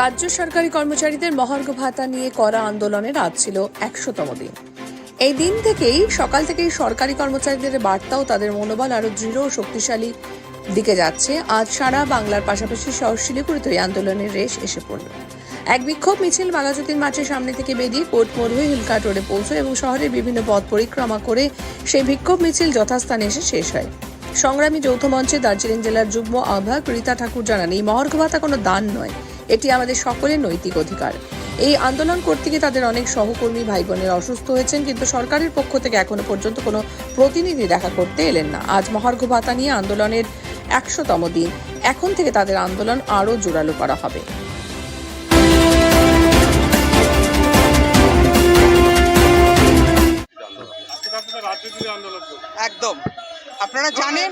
রাজ্য সরকারি কর্মচারীদের মহার্ঘ ভাতা নিয়ে করা আন্দোলনের আজ ছিল একশোতম দিন। এই দিন থেকেই, সকাল থেকেই সরকারি কর্মচারীদের বার্তাও তাদের মনোবল আরও দৃঢ় ও শক্তিশালী দিকে যাচ্ছে। আজ সারা বাংলার পাশাপাশি শহর শিলিগুড়িতে এই আন্দোলনের রেশ এসে পড়ল। এক বিক্ষোভ মিছিল বাঘাযতীন মাঠের সামনে থেকে বেরিয়ে কোর্ট মোড় হয়ে হিলকাট রোডে পৌঁছয় এবং শহরের বিভিন্ন পথ পরিক্রমা করে সেই বিক্ষোভ মিছিল যথাস্থানে এসে শেষ হয়। সংগ্রামী যৌথ মঞ্চে দার্জিলিং জেলার যুগ্ম আহ্বায়ক রীতা ঠাকুর জানান, এই মহর্ঘ ভাতা কোনো দান নয়। এটি আমাদের সকলের নৈতিক অধিকার। এই আন্দোলন করতে গিয়ে তাদের অনেক সহকর্মী ভাই বোনের অসুস্থ হয়েছেন, কিন্তু সরকারের পক্ষ থেকে এখনও পর্যন্ত কোনো প্রতিনিধি দেখা করতে এলেন না। আজ মহার্ঘ ভাতা নিয়ে আন্দোলনের একশোতম দিন। এখন থেকে তাদের আন্দোলন আরও জোরালো করা হবে। একদম। আপনারা জানেন?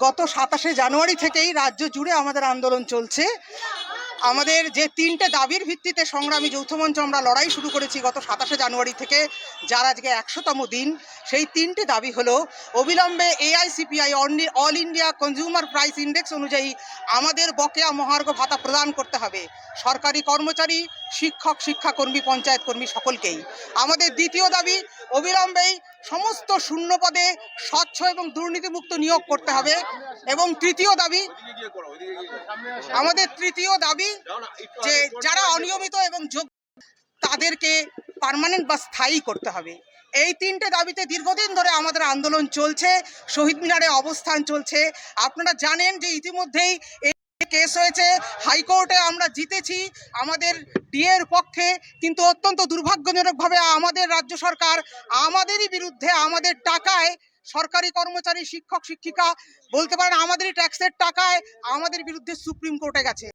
গত সাতাশে জানুয়ারি থেকেই রাজ্য জুড়ে আমাদের আন্দোলন চলছে। আমাদের যে তিনটে দাবির ভিত্তিতে সংগ্রামী যৌথ মঞ্চ আমরা লড়াই শুরু করেছি গত সাতাশে জানুয়ারি থেকে, যার আজকে একশোতম দিন। সেই তিনটে দাবি হলো, অবিলম্বে AICPI all India consumer price index অনুযায়ী আমাদের বকেয়া মহার্ঘ ভাতা প্রদান করতে হবে। সরকারি কর্মচারী শিক্ষক, শিক্ষাকর্মী, পঞ্চায়েত কর্মী সকলকেই। আমাদের দ্বিতীয় দাবি, অবিলম্বেই সমস্ত শূন্য পদে স্বচ্ছ এবং দুর্নীতিমুক্ত নিয়োগ করতে হবে। এবং তৃতীয় দাবি, আমাদের তৃতীয় দাবি যে যারা অনিয়মিত এবং যোগ, তাদেরকে পার্মানেন্ট বা স্থায়ী করতে হবে। এই তিনটে দাবিতে দীর্ঘদিন ধরে আমাদের আন্দোলন চলছে, শহীদ মিনারে অবস্থান চলছে। আপনারা জানেন যে ইতিমধ্যেই কেস হয়েছে, হাইকোর্টে আমরা জিতেছি। আমাদের ডিএর পক্ষে কিন্তু অত্যন্ত দুর্ভাগ্যজনকভাবে আমাদের রাজ্য সরকার আমাদেরই বিরুদ্ধে আমাদের টাকায় সরকারি কর্মচারী, শিক্ষক, শিক্ষিকা, বলতে পারেন আমাদেরই ট্যাক্সের টাকায় আমাদের বিরুদ্ধে সুপ্রিম কোর্টে গেছে।